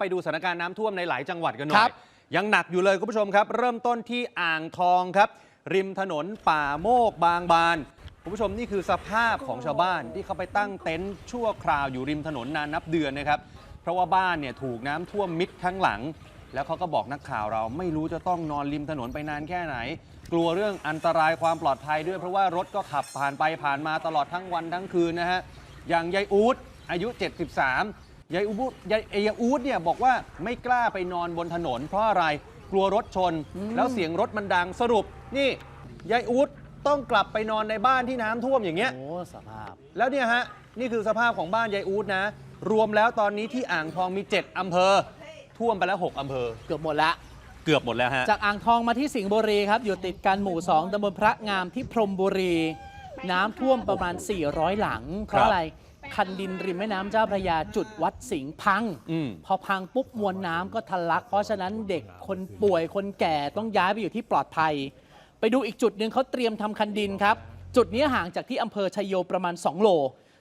ไปดูสถานการณ์น้ำท่วมในหลายจังหวัดกันหน่คอรัย บ ยังหนักอยู่เลยคุณผู้ชมครับ เริ่มต้นที่อ่างทองครับ ริมถนนป่าโมกบางบาน คุณผู้ชมนี่คือสภาพของชาวบ้านที่เขาไปตั้งเต็นท์ชั่วคราวอยู่ริมถนนนานนับเดือนนะครับ เพราะว่าบ้านเนี่ยถูกน้ำท่วมมิดทั้งหลัง แล้วเขาก็บอกนักข่าวเราไม่รู้จะต้องนอนริมถนนไปนานแค่ไหน กลัวเรื่องอันตรายความปลอดภัยด้วย เพราะว่ารถก็ขับผ่านไปผ่านมาตลอดทั้งวันทั้งคืนนะฮะ อย่างยายอูดอายุ 73 ยายอูดยายยายอูดเนี่ยบอกว่าไม่กล้าไปนอนบนถนน เพราะอะไรกลัวรถชน แล้วเสียงรถมันดังสรุปนี่ยายอูดต้องกลับไปนอนในบ้านที่น้ำท่วมอย่างเงี้ย โอ้สภาพ แล้วเนี่ยฮะ นี่คือสภาพของบ้านยายอูดนะ รวมแล้วตอนนี้ที่อ่างทองมี 7 อำเภอ ท่วมไปแล้ว 6 อำเภอ เกือบหมดละ เกือบหมดแล้วฮะ จากอ่างทองมาที่สิงห์บุรีครับ อยู่ติดกันหมู่ 2ตำบลพระงามที่พรหมบุรี น้ำท่วมประมาณ 400 หลัง เพราะอะไร คันดินริมแม่น้ำเจ้าพระยาจุดวัดสิงห์พัง อืม พอพังปุ๊บมวลน้ำก็ทะลัก เพราะฉะนั้นเด็กคนป่วยคนแก่ต้องย้ายไปอยู่ที่ปลอดภัย ไปดูอีกจุดหนึ่งเขาเตรียมทำคันดินครับ จุดนี้ห่างจากที่อำเภอชัยโยประมาณ 2 โล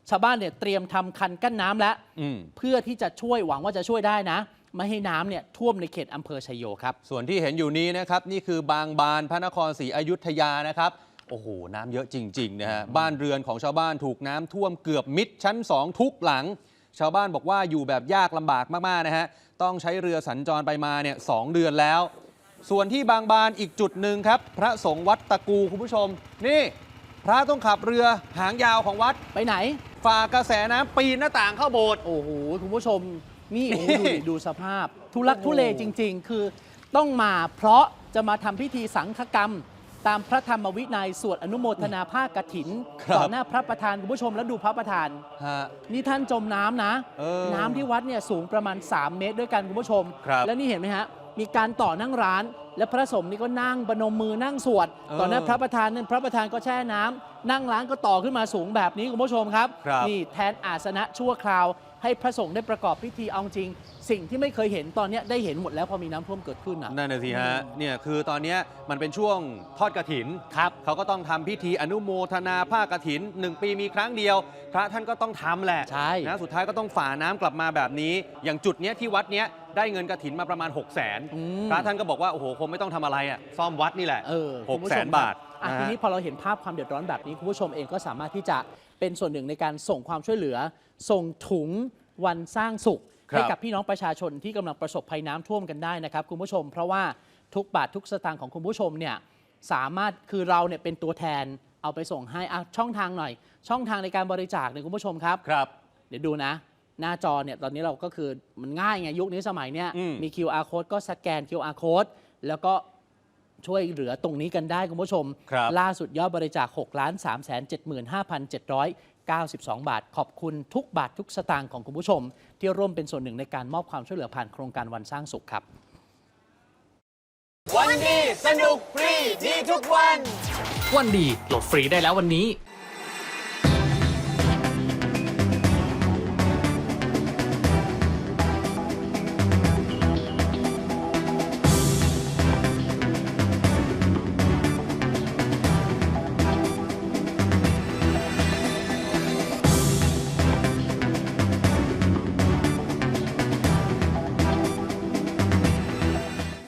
ชาวบ้านเนี่ยเตรียมทำคันกั้นน้ำแล้วอืม เพื่อที่จะช่วยหวังว่าจะช่วยได้นะ ไม่ให้น้ำเนี่ยท่วมในเขตอำเภอชัยโยครับ ส่วนที่เห็นอยู่นี้นะครับ นี่คือบางบานพระนครศรีอยุธยานะครับ โอ้โห น้ำเยอะจริงๆนะฮะบ้านเรือนของชาวบ้านถูกน้ำท่วมเกือบมิดชั้น 2 ทุกหลัง ชาวบ้านบอกว่าอยู่แบบยากลำบากมากๆนะฮะต้องใช้เรือสัญจรไปมาเนี่ยสองเดือนแล้ว ส่วนที่บางบานอีกจุดหนึ่งครับ พระสงฆ์วัดตะกูคุณผู้ชม นี่ พระต้องขับเรือหางยาวของวัดไปไหน ฝ่ากระแสน้ำปีนหน้าต่างเข้าโบสถ์โอ้โหคุณผู้ชมนี่โอ้โหนี่ดูดิดูสภาพ ทุลักทุเลจริง ๆ คือต้องมาเพราะจะมาทำพิธีสังฆกรรม ตามพระธรรมวินัยสวดอนุโมทนาภาคกถินครับต่อหน้าพระประธานคุณผู้ชมแล้วดูพระประธาน ฮะ นี่ท่านจมน้ำนะ เออน้ำที่วัดเนี่ยสูงประมาณ 3 เมตรด้วยกันคุณผู้ชม ครับแล้วนี่เห็นไหมฮะ มีการต่อนั่งร้าน และพระสงฆ์นี่ก็นั่งบนมมือนั่งสวด เออต่อหน้าพระประธานนั่นพระประธานก็แช่น้ำนั่งร้านก็ต่อขึ้นมาสูงแบบนี้คุณผู้ชมครับ ครับ นี่แทนอาสนะชั่วคราว ให้พระสงฆ์ได้ประกอบพิธีเอาจริง สิ่งที่ไม่เคยเห็นตอนเนี้ยได้เห็นหมดแล้วพอมีน้ำท่วมเกิดขึ้นอะ นั่นน่ะสิฮะ เนี่ยคือตอนเนี้ยมันเป็นช่วงทอดกระถิน ครับ เขาก็ต้องทำพิธีอนุโมทนาผ้ากฐินหนึ่งปีมีครั้งเดียว พระท่านก็ต้องทำแหละใช่ นะสุดท้ายก็ต้องฝ่าน้ำกลับมาแบบนี้ อย่างจุดเนี้ยที่วัดเนี้ยได้เงินกฐินมาประมาณ 6 0 0 0 0นอืม พระท่านก็บอกว่า โอ้โหคงไม่ต้องทำอะไรอะซ่อมวัดนี่แหละเออหกคุณผู้แสชนมบาทอะนะฮะทีนี้พอเราเห็นภาพความเดือดร้อนแบบนี้ คุณผู้ชมเองก็สามารถที่จะ เป็นส่วนหนึ่งในการส่งความช่วยเหลือ ส่งถุงวันสร้างสุขครับให้กับพี่น้องประชาชนที่กำลังประสบภัยน้ำท่วมกันได้นะครับคุณผู้ชม เพราะว่าทุกบาททุกสตางค์ของคุณผู้ชมเนี่ยสามารถคือเราเนี่ยเป็นตัวแทนเอาไปส่งให้อะช่องทางหน่อย ช่องทางในการบริจาคเนี่ยคุณผู้ชมครับ ครับ เดี๋ยวดูนะ หน้าจอเนี่ยตอนนี้เราก็คือมันง่ายไงยุคนี้สมัยเนี้ยอืม มี QR code ก็สแกน QR code แล้วก็ ช่วยเหลือตรงนี้กันได้คุณผู้ชมครับล่าสุดยอดบริจาค6ล้าน3 7 5 7 9 2 บาท ขอบคุณทุกบาททุกสตางค์ของคุณผู้ชม ที่ร่วมเป็นส่วนหนึ่งในการมอบความช่วยเหลือผ่านโครงการวันสร้างสุขครับ วันดีสนุกฟรีดีทุกวัน วันดีโหลดฟรีได้แล้ววันนี้